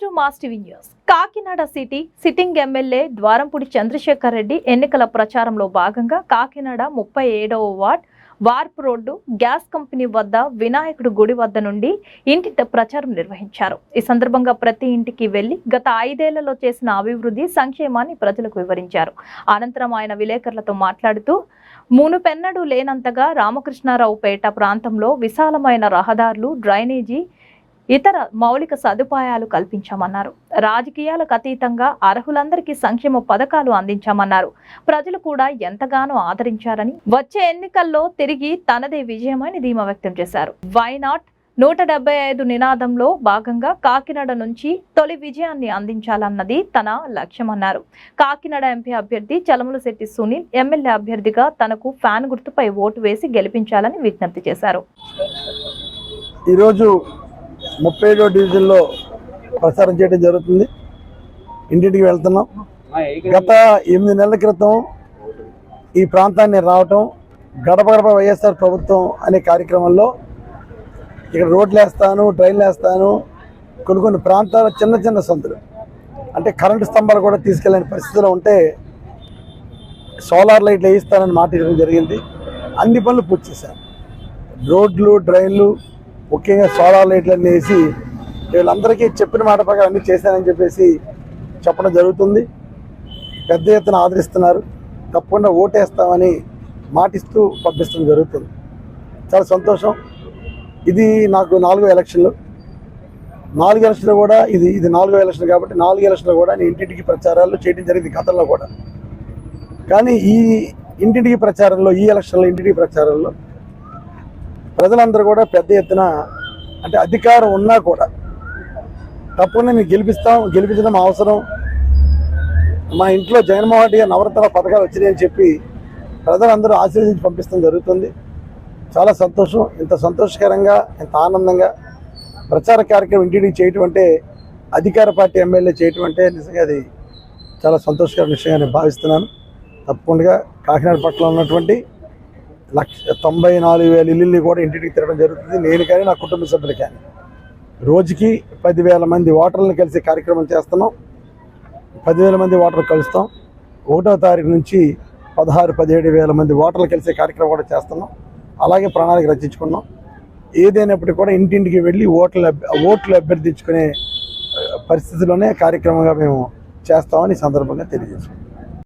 Mass TV news. Kakinada city sitting MLA Dwarampudi Chandrasekhar Reddy ఎన్నికల ప్రచారంలో భాగంగా కాకినాడ ముప్పై ఏడవ ward wharf road gas company వద్ద వినాయకుడు గుడి వద్ద నుండి ఇంటింట ప్రచారం నిర్వహించారు. ఈ సందర్భంగా ప్రతి ఇంటికి వెళ్ళి గత ఐదేళ్ళలో చేసిన అభివృద్ధి సంక్షేమాన్ని ప్రజలకు వివరించారు. అనంతరం ఆయన విలేకరులతో మాట్లాడుతూ మునుపెన్నడూ లేనంతగా రామకృష్ణారావు పేట ప్రాంతంలో విశాలమైన రహదారులు డ్రైనేజీ ఇతర మౌలిక సదుపాయాలు కల్పించామన్నారు. రాజకీయాలకు అతీతంగా అర్హులందరికీ సంక్షేమ పథకాలు అందించామన్నారు. ప్రజలు కూడా ఎంతగానో ఆదరించారని వచ్చే ఎన్నికల్లో తిరిగి తనదే విజయమని ధీమా వ్యక్తం చేశారు. Why not? నూట డెబ్బై ఐదు నినాదంలో భాగంగా కాకినాడ నుంచి తొలి విజయాన్ని అందించాలన్నది తన లక్ష్యమన్నారు. కాకినాడ ఎంపీ అభ్యర్థి చలములశెట్టి సునీల్ ఎమ్మెల్యే అభ్యర్థిగా తనకు ఫ్యాన్ గుర్తుపై ఓటు వేసి గెలిపించాలని విజ్ఞప్తి చేశారు. ఈరోజు ముప్పై ఏడో డివిజన్లో ప్రసారం చేయడం జరుగుతుంది. ఇంటింటికి వెళ్తున్నాం. గత ఎనిమిది నెలల క్రితం ఈ ప్రాంతాన్ని రావటం గడప గడప వైఎస్ఆర్ ప్రభుత్వం అనే కార్యక్రమంలో ఇక్కడ రోడ్లు వేస్తాను ట్రైన్లు వేస్తాను కొన్ని కొన్ని ప్రాంతాల చిన్న చిన్న సంతులు అంటే కరెంటు స్తంభాలు కూడా తీసుకెళ్ళని పరిస్థితిలో ఉంటే సోలార్ లైట్లు వేయిస్తానని మాట ఇవ్వడం జరిగింది. అన్ని పనులు పూర్తి చేశాను రోడ్లు డ్రైన్లు ముఖ్యంగా సోలార్ లైట్లన్నీ వేసి వీళ్ళందరికీ చెప్పిన మాట ప్రకారం అన్ని చేశానని చెప్పేసి చెప్పడం జరుగుతుంది. పెద్ద ఎత్తున ఆదరిస్తున్నారు. తప్పకుండా ఓటేస్తామని మాటిస్తూ పంపించడం జరుగుతుంది. చాలా సంతోషం. ఇది నాకు నాలుగో ఎలక్షన్లు. నాలుగు ఎలక్షన్లు కూడా ఇది ఇది నాలుగో ఎలక్షన్ కాబట్టి నాలుగు ఎలక్షన్లు కూడా నేను ఇంటింటికి ప్రచారాలు చేయడం జరిగింది గతంలో కూడా. కానీ ఈ ఇంటింటికి ప్రచారంలో ఈ ఎలక్షన్లో ఇంటింటికి ప్రచారంలో ప్రజలందరూ కూడా పెద్ద ఎత్తున అంటే అధికారం ఉన్నా కూడా తప్పకుండా మేము గెలిపిస్తాం గెలిపించడం అవసరం. మా ఇంట్లో జగన్మోహన్ రెడ్డి గారు నవరత్న పథకాలు వచ్చినాయని చెప్పి ప్రజలందరూ ఆశీర్వదించి పంపిస్తాం జరుగుతుంది. చాలా సంతోషం. ఇంత సంతోషకరంగా ఇంత ఆనందంగా ప్రచార కార్యక్రమం ఇంటింటికి చేయటం అంటే అధికార పార్టీ ఎమ్మెల్యే చేయటం అంటే నిజంగా అది చాలా సంతోషకర విషయంగా నేను భావిస్తున్నాను. తప్పకుండా కాకినాడ పట్ల ఉన్నటువంటి లక్ష తొంభై నాలుగు వేల ఇల్లుల్ని కూడా ఇంటింటికి తిరగడం జరుగుతుంది. నేను కానీ నా కుటుంబ సభ్యులు కానీ. రోజుకి పదివేల మంది ఓటర్లను కలిసే కార్యక్రమం చేస్తున్నాం. పదివేల మంది ఓటర్లు కలుస్తాం. ఒకటో తారీఖు నుంచి పదహారు పదిహేడు వేల మంది ఓటర్లు కలిసే కార్యక్రమం కూడా చేస్తున్నాం. అలాగే ప్రణాళిక రచించుకున్నాం. ఏదైనప్పటికీ కూడా ఇంటింటికి వెళ్ళి ఓట్లు ఓట్లు అభ్యర్థించుకునే పరిస్థితిలోనే కార్యక్రమంగా మేము చేస్తామని సందర్భంగా తెలియజేసుకున్నాం